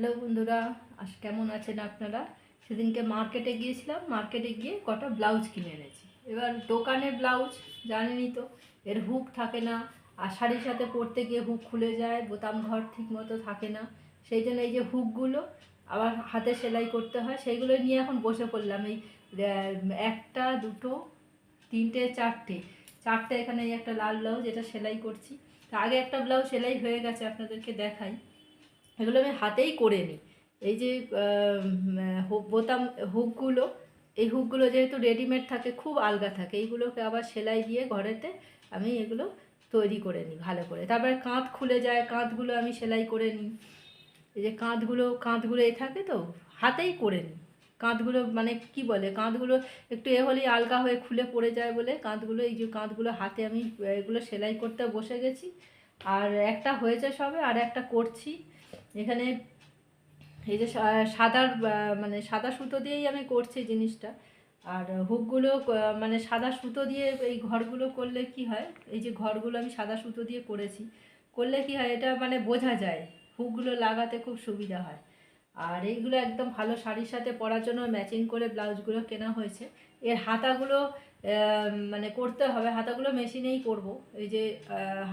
Hello বন্ধুরা, আজ কেমন আছেন আপনারা? সেদিনকে মার্কেটে গিয়েছিলাম, মার্কেটে গিয়ে কটা ব্লাউজ কিনে এনেছি। এবার দোকানে ব্লাউজ, জানেনই তো, এর হুক থাকে না, আর শাড়ির সাথে পরতে গিয়ে হুক খুলে যায়, বোতাম ঘর ঠিক মতো থাকে না। সেই জন্য এই যে হুকগুলো আবার হাতে সেলাই করতে হয়, সেইগুলো নিয়ে এখন বসে পড়লাম। এই একটা, দুটো, তিনটে, চারটে। চারটে এখানে একটা লাল ব্লাউজ, এটা সেলাই করছি। তা আগে একটা ব্লাউজ সেলাই হয়ে গেছে, আপনাদেরকে দেখাই। এগুলো আমি হাতেই করে নিই। এই যে বোতাম, হুকগুলো, এই হুকগুলো যেহেতু রেডিমেড থাকে, খুব আলগা থাকে, এইগুলোকে আবার সেলাই দিয়ে ঘরেতে আমি এগুলো তৈরি করে নিই ভালো করে। তারপরে কাঁধ খুলে যায়, কাঁধগুলো আমি সেলাই করে নিই। এই যে কাঁধগুলো কাঁধগুলো এ থাকে তো, হাতেই করে নিই। কাঁধগুলো মানে কি বলে, কাঁধগুলো একটু এ হলেই আলগা হয়ে খুলে পড়ে যায় বলে কাঁধগুলো, এই যে কাঁধগুলো হাতে আমি এগুলো সেলাই করতে বসে গেছি। আর একটা হয়েছে সবে, আর একটা করছি। এখানে এই যে সাদার মানে সাদা সুতো দিয়েই আমি করছি জিনিসটা। আর হুকগুলো মানে সাদা সুতো দিয়ে এই ঘরগুলো করলে কি হয়? এই যে ঘরগুলো আমি সাদা সুতো দিয়ে করেছি, করলে কি হয়? এটা মানে বোঝা যায়। হুকগুলো লাগাতে খুব সুবিধা হয়। আর এইগুলো একদম ভালো শাড়ির সাথে পরার জন্য ম্যাচিং করে ব্লাউজগুলো কেনা হয়েছে। এর হাতাগুলো মানে করতে হবে। হাতাগুলো মেশিনেই করব। এই যে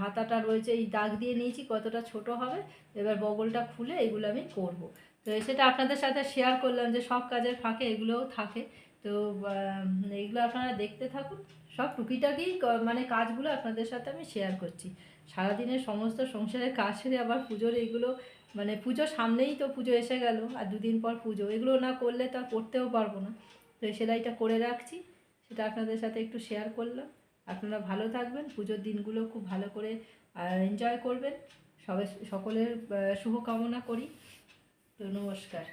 হাতাটা রয়েছে, এই দাগ দিয়ে নিয়েছি, কতটা ছোট হবে, এবার বগলটা খুলে এগুলো আমি করব। তো সেটা আপনাদের সাথে শেয়ার করলাম যে সব কাজের ফাঁকে এগুলোও থাকে। তো এইগুলো আপনারা দেখতে থাকুন। সব টুকিটাকি মানে কাজগুলো আপনাদের সাথে আমি শেয়ার করছি। সারাদিনের সমস্ত সংসারের কাজ সেরে আবার পুজোর এইগুলো মানে পুজো সামনেই তো পুজো এসে গেল, আর দুদিন পর পুজো। এগুলো না করলে তো আর করতেও পারব না। তো সেলাইটা করে রাখছি, সেটা আপনাদের সাথে একটু শেয়ার করলাম। আপনারা ভালো থাকবেন, পুজোর দিনগুলো খুব ভালো করে এনজয় করবেন। সবাই সকলের শুভকামনা করি। তো নমস্কার।